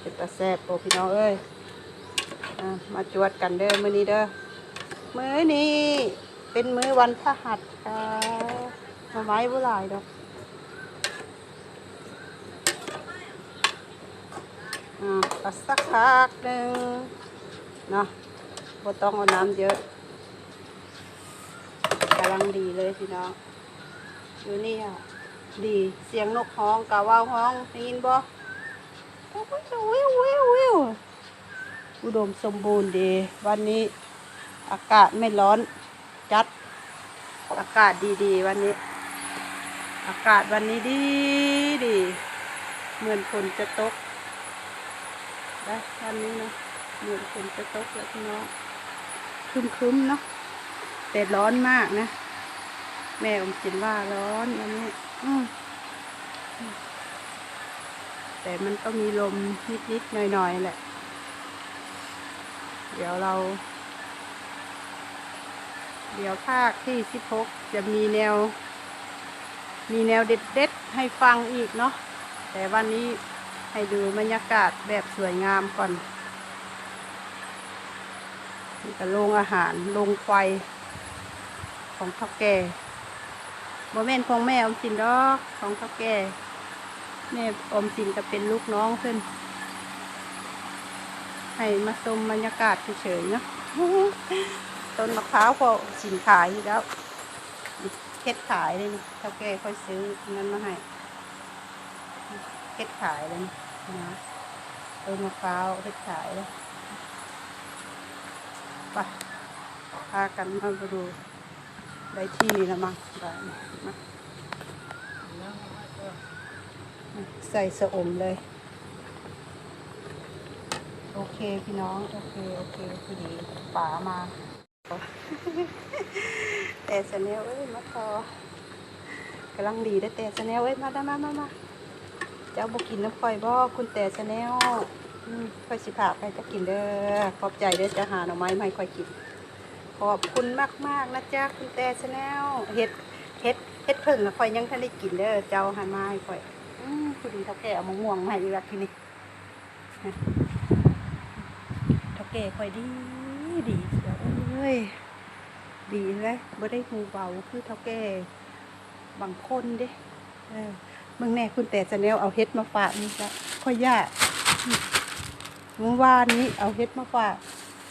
เป็นตาแซ่บโอพี่น้องเอ้ยอมาจวดกันเด้อมื้อนี้เด้อมื้อนี้เป็นมื้อวันพฤหัสค่ะมาไม้บ่หลายดอกอ่าก็สักพักหนึ่งเนาะบ่ต้องเอาน้ำเยอะกำลังดีเลยพี่น้องอยู่นี่อะ ดี เสียงนกฮ้องกะว่าวฮ้องได้ยินบ่โอ้ยวิววิววิวอุดมสมบูรณ์ดี วันนี้อากาศไม่ร้อนจัด อากาศดีๆ วันนี้ อากาศวันนี้ดีดีเหมือนฝนจะตกนะวันนี้นะเหมือนฝนจะตกแล้วพี่น้องคึมๆเนาะแต่ร้อนมากนะ แม่อมกินว่าร้อนวันนี้ แต่มันก็มีลมนิดๆหน่อยๆแหละ เดี๋ยวเรา เดี๋ยวภาคที่สิบหกจะมีแนว มีแนวเด็ดๆให้ฟังอีกเนาะ แต่วันนี้ให้ดูบรรยากาศแบบสวยงามก่อนนี่โรงอาหาร โรงไฟของพ่อแก่ โมเมนของแม่อมสินดอกของเท่าแก่แม่อมสินก็เป็นลูกน้องเพิ่นให้มาชมบรรยากาศเฉยๆเนาะต้นมะพร้าวพอสินขายแล้วเฮ็ดขายเลยนะเท่าแก่ค่อยซื้อนั้นมาให้เฮ็ดขายเลยนะต้นมะพร้าวเฮ็ดขายเลยไปพากันมาดู ได้ที่แล้วมั้งได้มาใส่สะอมเลย โอเคพี่น้อง โอเค โอเคพี่ดีป๋ามาแต่สเนลเอ้ยมาพอกำลังดีได้แต่สเนลเอ้ยมาได้มามามาเจ้าบุกินน้ำข่อยบ่คุณแต่สเนลค่อยสิผาไปจะกินเด้อขอบใจเด้อจะหาหน่อไม้มาให้ค่อยกิน ขอบคุณมากมากๆนะจ๊ะคุณแต่ชาแนลเฮ็ดเฮ็ดเฮ็ดเพิ่งอะข่อยยังทันได้กินเด้อเจ้าหันมาให้ข่อยอืมคุณดีเท่าแก่เอามะม่วงมาให้อีกแล้วทีนี้เท่าแก่ข่อยดีดีเดี๋ยวเอ้ยดีเลยบ่ได้หูเบาคือเท่าแก่บางคนเด้เออมื่อแน่คุณแต่ชาแนลเอาเฮ็ดมาฝากนี่จ้ะข่อยย่าเมื่อวานนี้เอาเฮ็ดมาฝาก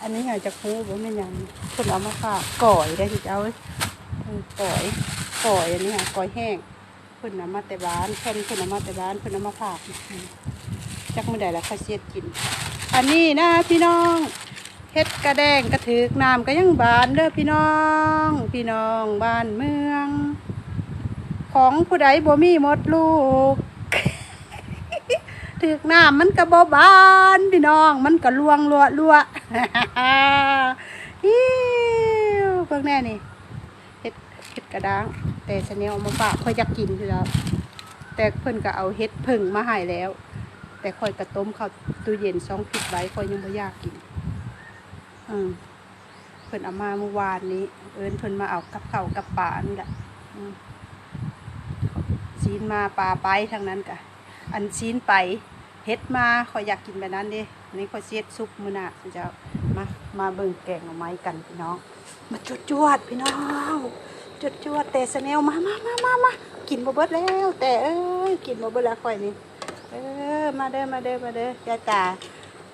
อันนี้อาจจะคูบ่แม่ยังคนเอามาฝากก่อยได้ที่เจ้าก่อยก่อยอันนี้ค่ะก่อยแห้งเพิ่นเอามาแต่บ้านเพิ่นเพิ่นเอามาแต่บ้านเพิ่นเอามาฝากจักมือใดล่ะค่อยเสียดกิน อันนี้นะพี่น้องเฮ็ดกระแดงกระถึกน้ำก็ยังบานเด้อพี่น้อง พี่น้องบ้านเมือง ของผู้ใดบ่มีหมดลูก ถึกน้ำมันก็บ่บานพี่น้อง มันก็ลวงลัวลัวฮิวเพิ่งแน่นี่เฮ็ดเฮ็ดกระด้าง แต่ชะเนียวเอามาฝากค่อยอยากกินอยู่แล้วแต่เพิ่นก็เอาเฮ็ดผึ่งมาให้แล้ว แต่ค่อยกระต้มเข้าตู้เย็นซองผิดไว้ค่อยยังบ่อยากกินอืมเพิ่นเอามาเมื่อวานนี้ เอิ้นเพิ่นมาเอากับเข้ากับปลานี่แหละซีนมาปลาไปทางนั้นกะ อันซีนไปเฮ็ดมาขอยอยากกินแบบนั้นเด้อันนี้ขอยสิเฮ็ดซุปมือหนาสิเจ้ามามาเบิ่งแกงหน่อไม้กันพี่น้อง มาจวดจวดๆพี่น้องจวดจวดๆแต่สแนลมามามามามากินบ่เบิดแล้ว แต่เอ้ยกินบ่เบิดแล้วข่อยนี่เออมาเด้อมาเด้อมาเด้อยาตา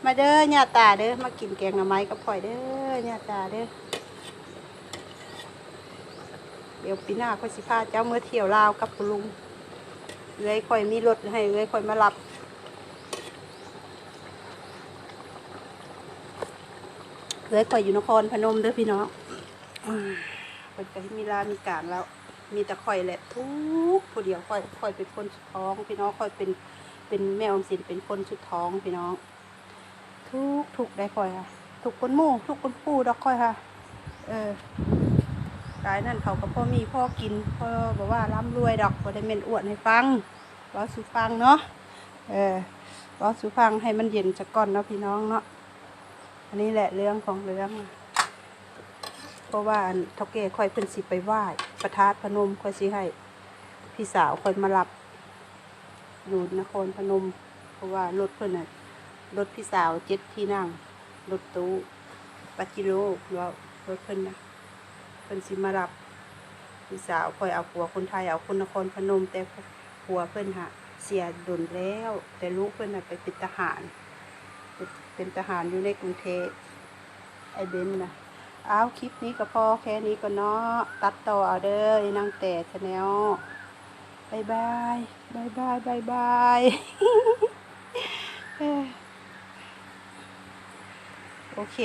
มาเด้อยาตาเด้อมากินแกงหน่อไม้กับข่อยเด้อยาตาเด้อเดี๋ยวปีหน้าข่อยสิพาเจ้าเมื่อเที่ยวลาวกับคุณลุง เอ้อยค่อยมีรถให้เอ้อยค่อยมารับเอ้อยค่อยอยู่นครพนมเด้อพี่น้องเพิ่นก็มีลามีการแล้ว มีแต่ค่อยแหละทุกผู้เดียวค่อยค่อยเป็นคนสุดท้อง พี่น้องค่อยเป็นเป็นแม่อมสินเป็นคนสุดท้องพี่น้อง ทุกทุกได้ค่อยค่ะ ทุกคนหมู่ทุกคนปู่ดอกค่อยค่ะ เออ กายนั่นเขาก็พ่อมีพ่อกินพ่อบอกว่าร่ำรวยดอกบ่ได้เมนอวดให้ฟังเว้าสู่ฟังเนาะเออเว้าสู่ฟังให้มันเย็นสักก่อนเนาะพี่น้องเนาะอันนี้แหละเรื่องของเรื่องเพราะว่าอันเท่าแก่ค่อยเพิ่นสิไปไหว้ประทาดพนมค่อยสิให้พี่สาวค่อยมารับอยู่นครพนม เพราะว่ารถเพิ่นน่ะรถพี่สาวเจ็ดที่นั่งรถตู้ปาจิโร่ว่ารถเพิ่นนะ เพิ่นสิมารับพี่สาวคอยเอาผัวคนไทยเอาคนนครพนมแต่ผัวเพิ่นหะเสียดนแล้ว แต่ลูกเพิ่นน่ะไปเป็นทหาร เป็นทหารอยู่ในกรุงเทพไอเบนนะอ้าวคลิปนี้ก็พอแค่นี้ก็เนาะตัดต่อเอาเด้อนางแต่ชาแนลบายบายบายบายบายบายโอเค